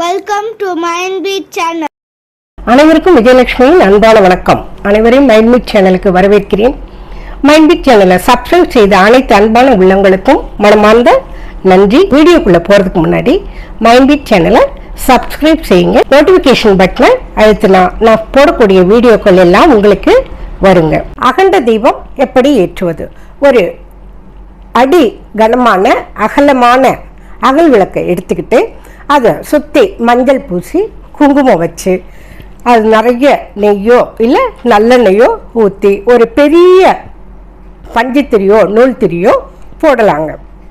Welcome to Mind Beat channel அனைவருக்கும் விஜயலட்சுமியின் அன்பான வணக்கம். அனைவரையும் மைண்ட் பீட் சேனலுக்கு வரவேற்கிறேன். மைண்ட்பிட் சேனலை சப்ஸ்கிரைப் செய்த அனைத்து அன்பான உள்ளங்களுக்கும் மனமார்ந்த நன்றி. வீடியோக்குள்ள போறதுக்கு முன்னாடி மைண்ட்பிட் சேனலை சப்ஸ்கிரைப் செய்யுங்க. நோட்டிபிகேஷன் பட்டனை அழுத்தினா நான் போடக்கூடிய வீடியோக்கள் எல்லாம் உங்களுக்கு வருங்க. அகண்ட தீபம் எப்படி ஏற்றுவது? ஒரு அடி கனமான அகலமான அகல் விளக்கை எடுத்துக்கிட்டு அதை சுற்றி மஞ்சள் பூசி குங்குமம் வச்சு அது நிறைய நெய்யோ இல்லை நல்லெண்ணெய்யோ ஊற்றி ஒரு பெரிய பஞ்சுத்திரியோ நூல் திரியோ போடலாங்க.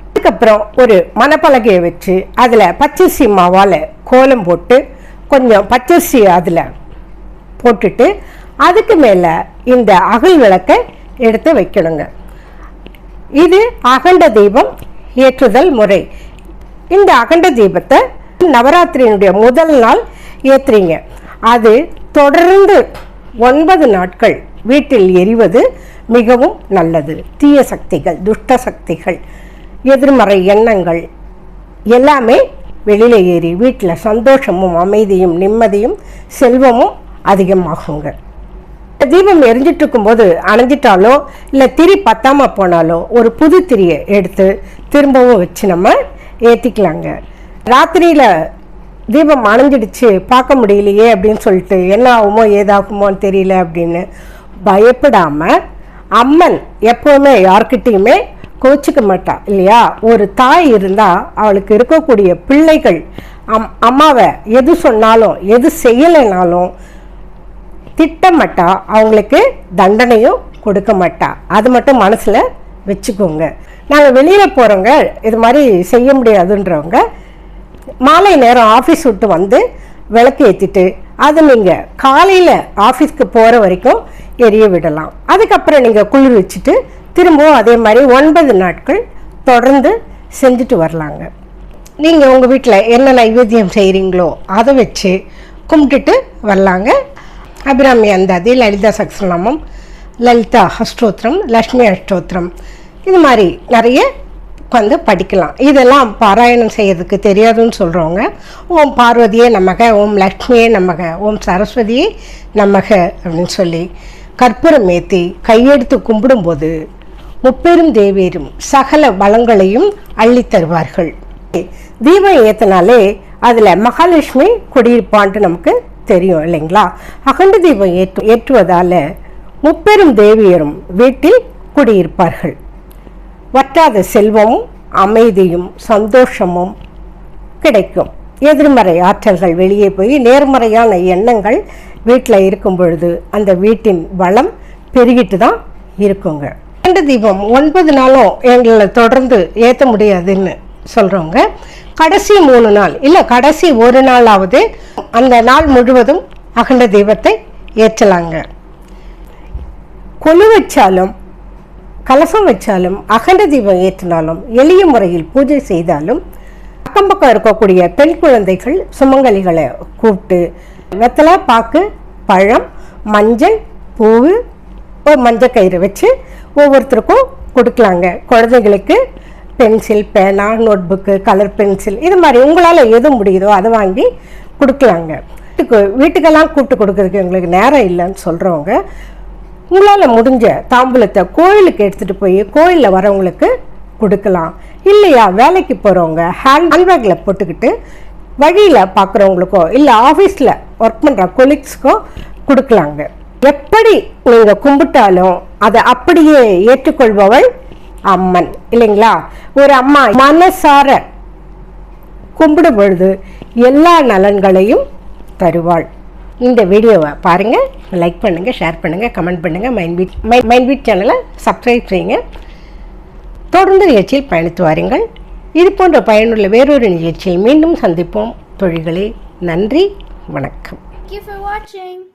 அதுக்கப்புறம் ஒரு மணப்பலகையை வச்சு அதில் பச்சரிசி மாவால் கோலம் போட்டு கொஞ்சம் பச்சரிசி அதில் போட்டுட்டு அதுக்கு மேலே இந்த அகல் விளக்கை எடுத்து வைக்கணுங்க. இது அகண்ட தீபம் ஏற்றுதல் முறை. இந்த அகண்ட தீபத்தை நவராத்திரியினுடைய முதல் நாள் ஏற்றுறீங்க அது தொடர்ந்து ஒன்பது நாட்கள் வீட்டில் எரிவது மிகவும் நல்லது. தீய சக்திகள் துஷ்ட சக்திகள் எதிர்மறை எண்ணங்கள் எல்லாமே வெளியில் ஏறி வீட்டில் சந்தோஷமும் அமைதியும் நிம்மதியும் செல்வமும் அதிகமாகுங்க. தீபம் எரிஞ்சிட்டு இருக்கும்போது அணைஞ்சிட்டாலோ இல்லை திரி பத்தாம போனாலோ ஒரு புது திரியை எடுத்து திரும்பவும் வச்சு நம்ம ஏற்றிக்கலாங்க ராத்திரியில் தீபம் அணைஞ்சிடுச்சு பார்க்க முடியலையே அப்படின்னு சொல்லிட்டு என்ன ஆகுமோ ஏதாகுமோன்னு தெரியல அப்படின்னு பயப்படாம அம்மன் எப்போவுமே யார்கிட்டயுமே கோச்சிக்க மாட்டாள் இல்லையா? ஒரு தாய் இருந்தால் அவளுக்கு இருக்கக்கூடிய பிள்ளைகள் அம் அம்மாவை எது சொன்னாலும் எது செய்யலைனாலும் திட்டமாட்டா அவங்களுக்கு தண்டனையும் கொடுக்க மாட்டா. அது மட்டும் மனசில் வச்சுக்கோங்க. நாங்கள் வெளியில் போகிறவங்க இது மாதிரி செய்ய முடியாதுன்றவங்க மாலை நேரம் ஆஃபீஸ் விட்டு வந்து விளக்கு ஏற்றிட்டு அதை நீங்கள் காலையில் ஆஃபீஸ்க்கு போகிற வரைக்கும் எரிய விடலாம். அதுக்கப்புறம் நீங்கள் குளிர் வச்சுட்டு திரும்பவும் அதே மாதிரி ஒன்பது நாட்கள் தொடர்ந்து செஞ்சுட்டு வரலாங்க. நீங்கள் உங்கள் வீட்டில் என்ன நைவேத்தியம் செய்கிறீங்களோ அதை வச்சு கும்பிட்டுட்டு வரலாங்க. அபிராமி அந்தாதி லலிதா சக்சநாமம் லலிதா அஷ்டோத்திரம் லக்ஷ்மி அஷ்டோத்திரம் இது மாதிரி நிறைய உட்காந்து படிக்கலாம். இதெல்லாம் பாராயணம் செய்யறதுக்கு தெரியாதுன்னு சொல்கிறவங்க ஓம் பார்வதியே நமக ஓம் லக்ஷ்மியே நமக ஓம் சரஸ்வதியே நமக அப்படின்னு சொல்லி கற்பூரம் ஏற்றி கையெடுத்து கும்பிடும்போது முப்பெரும் தேவியரும் சகல வளங்களையும் அள்ளி தருவார்கள். தீபம் ஏற்றினாலே அதில் மகாலட்சுமி குடியிருப்பான்ட்டு நமக்கு தெரியும் இல்லைங்களா? அகண்ட தீபம் ஏற்று ஏற்றுவதால் முப்பெரும் தேவியரும் வீட்டில் குடியிருப்பார்கள். வற்றாத செல்வமும் அமைதியும் சந்தோஷமும் கிடைக்கும். எதிர்மறை ஆற்றல்கள் வெளியே போய் நேர்மறையான எண்ணங்கள் வீட்டில் இருக்கும் பொழுது அந்த வீட்டின் வளம் பெருகிட்டு தான் இருக்குங்க. ரெண்டு தீபம் ஒன்பது நாளும் எங்களை தொடர்ந்து ஏற்ற முடியாதுன்னு சொல்கிறவங்க கடைசி மூணு நாள் இல்லை கடைசி ஒரு நாளாவது அந்த நாள் முழுவதும் அகண்ட தீபத்தை ஏற்றலாங்க. கொலு வச்சாலும் கலசம் வச்சாலும் அகண்ட தீபம் ஏற்றினாலும் எளிய முறையில் பூஜை செய்தாலும் அக்கம் பக்கம் இருக்கக்கூடிய பெண் குழந்தைகள் சுமங்கலிகளை கூப்பிட்டு வெத்தலை பாக்கு பழம் மஞ்சள் பூவு ஒரு மஞ்சள் கயிறு வச்சு ஒவ்வொருத்தருக்கும் கொடுக்கலாங்க. குழந்தைங்களுக்கு பென்சில் பேனா நோட்புக்கு கலர் பென்சில் இது மாதிரி உங்களால் எது முடியுதோ அதை வாங்கி கொடுக்கலாங்க. வீட்டுக்கு வீட்டுக்கெல்லாம் கூப்பிட்டு கொடுக்கறதுக்கு எங்களுக்கு நேரம் இல்லைன்னு சொல்கிறவங்க உங்களால் முடிஞ்ச தாம்பூலத்தை கோயிலுக்கு எடுத்துகிட்டு போய் கோயிலில் வரவங்களுக்கு கொடுக்கலாம். இல்லையா வேலைக்கு போகிறவங்க ஹேண்ட் ஹேண்ட்பேக்கில் போட்டுக்கிட்டு வழியில் பார்க்குறவங்களுக்கோ இல்லை ஆஃபீஸில் ஒர்க் பண்ணுற கொலீக்ஸ்க்கோ கொடுக்கலாங்க. எப்படி நீங்கள் கும்பிட்டாலும் அதை அப்படியே ஏற்றுக்கொள்பவள் அம்மன். இல்லைங்களா? ஒரு அம்மா மனசார கும்பிடும் பொழுது எல்லா நலன்களையும் தருவாள். இந்த வீடியோவை பாருங்கள் லைக் பண்ணுங்கள் ஷேர் பண்ணுங்கள் கமெண்ட் பண்ணுங்கள் மைண்ட் பீட் மைண்ட் பீட் சேனலை சப்ஸ்கிரைப் செய்யுங்க. தொடர்ந்து நிகழ்ச்சியில் பயணித்து வாருங்கள். இது போன்ற பயனுள்ள வேறொரு நிகழ்ச்சியில் மீண்டும் சந்திப்போம். தொழில்களே நன்றி வணக்கம். Thank you for watching.